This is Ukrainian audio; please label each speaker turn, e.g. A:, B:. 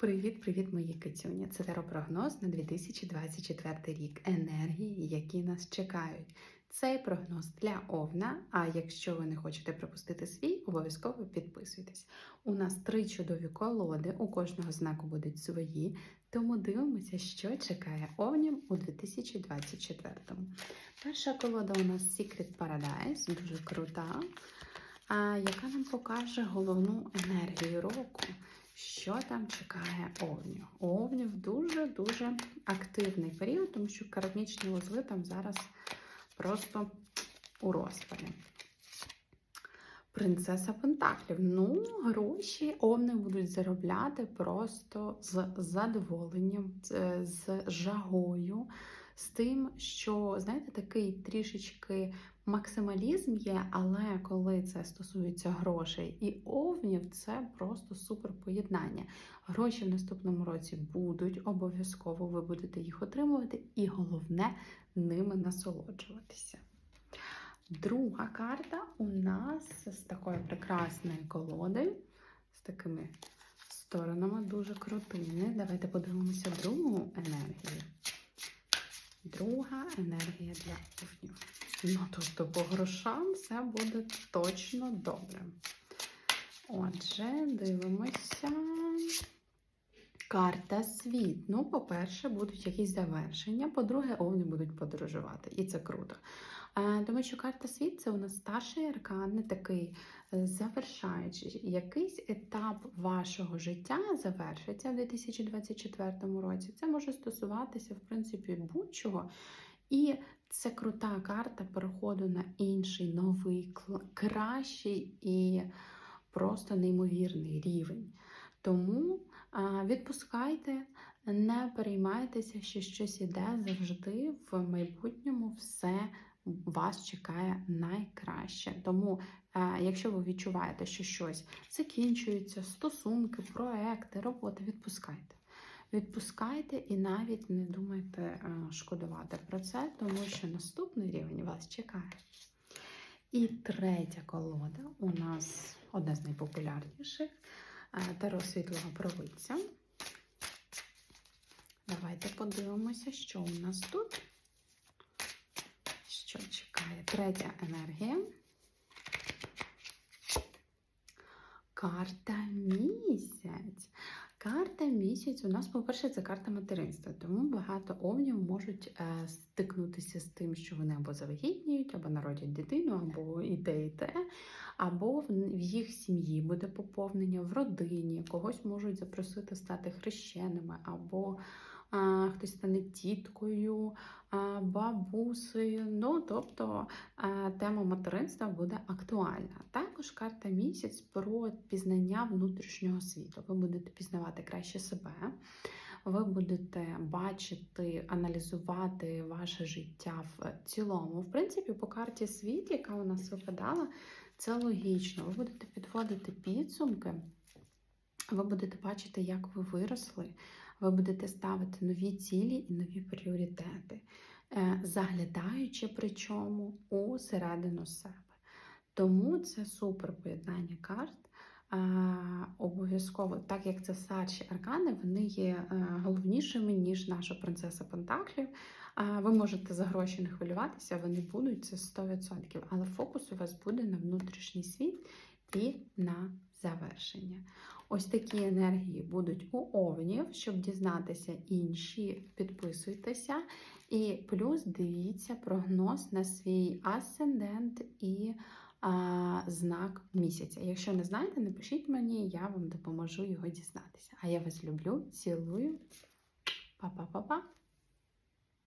A: Привіт-привіт, мої кицюні! Це теропрогноз на 2024 рік. Енергії, які нас чекають. Цей прогноз для Овна. А якщо ви не хочете пропустити свій, обов'язково підписуйтесь. У нас три чудові колоди, у кожного знаку будуть свої. Тому дивимося, що чекає Овнім у 2024-му. Перша колода у нас Secret Paradise, дуже крута, яка нам покаже головну енергію року. Що там чекає овнів? У овнів дуже-дуже активний період, тому що кармічні узли там зараз просто у розпалі. Принцеса Пентаклів. Ну, гроші овни будуть заробляти просто з задоволенням, з жагою, з тим, що, знаєте, такий трішечки максималізм є, але коли це стосується грошей і овнів, це просто супер поєднання. Гроші в наступному році будуть обов'язково, ви будете їх отримувати, і головне ними насолоджуватися. Друга карта у нас з такою прекрасною колодою, з такими сторонами дуже крутими. Давайте подивимося другу енергію. Друга енергія для овнів. Ну, тобто по грошам все буде точно добре. Отже, дивимося. Карта світ. Ну, по-перше, будуть якісь завершення. По-друге, овни будуть подорожувати. І це круто. Е, Тому що карта світ це у нас старший аркан, такий е, завершаючий. Якийсь етап вашого життя завершиться в 2024 році. Це може стосуватися, в принципі, будь-чого. І це крута карта переходу на інший, новий, кращий і просто неймовірний рівень. Тому відпускайте, не переймайтеся, що щось іде завжди в майбутньому все вас чекає найкраще. Тому, якщо ви відчуваєте, що щось закінчується, стосунки, проекти, роботи, відпускайте. Відпускайте і навіть не думайте е, шкодувати про це, тому що наступний рівень вас чекає. І третя колода у нас одна з найпопулярніших е, Таро світлого провидця. Давайте подивимося, що у нас тут. Що чекає? Третя енергія. Карта місяць. Карта місяць у нас, по-перше, це карта материнства, тому багато овнів можуть е, стикнутися з тим, що вони або завагітніють, або народять дитину, або і те, і те, або в, їх сім'ї буде поповнення в родині, когось можуть запросити стати хрещеними, або хтось стане тіткою, бабусею. Ну, тобто тема материнства буде актуальна. Також карта місяць про пізнання внутрішнього світу. Ви будете пізнавати краще себе. Ви будете бачити, аналізувати ваше життя в цілому. В принципі, по карті світ, яка у нас випадала, це логічно. Ви будете підводити підсумки, ви будете бачити, як ви виросли, ви будете ставити нові цілі і нові пріоритети, е, заглядаючи причому у середину себе. Тому це супер поєднання карт. Обов'язково, так як це старші аркани, вони є е, головнішими, ніж наша принцеса Пентаклів. Ви можете за гроші не хвилюватися, вони будуть це 100%. Але фокус у вас буде на внутрішній світ і на завершення. Ось такі енергії будуть у овнів. Щоб дізнатися інші, підписуйтеся. І плюс дивіться прогноз на свій асцендент і а, знак місяця. Якщо не знаєте, напишіть мені, я вам допоможу його дізнатися. А я вас люблю, цілую. Па-па-па-па!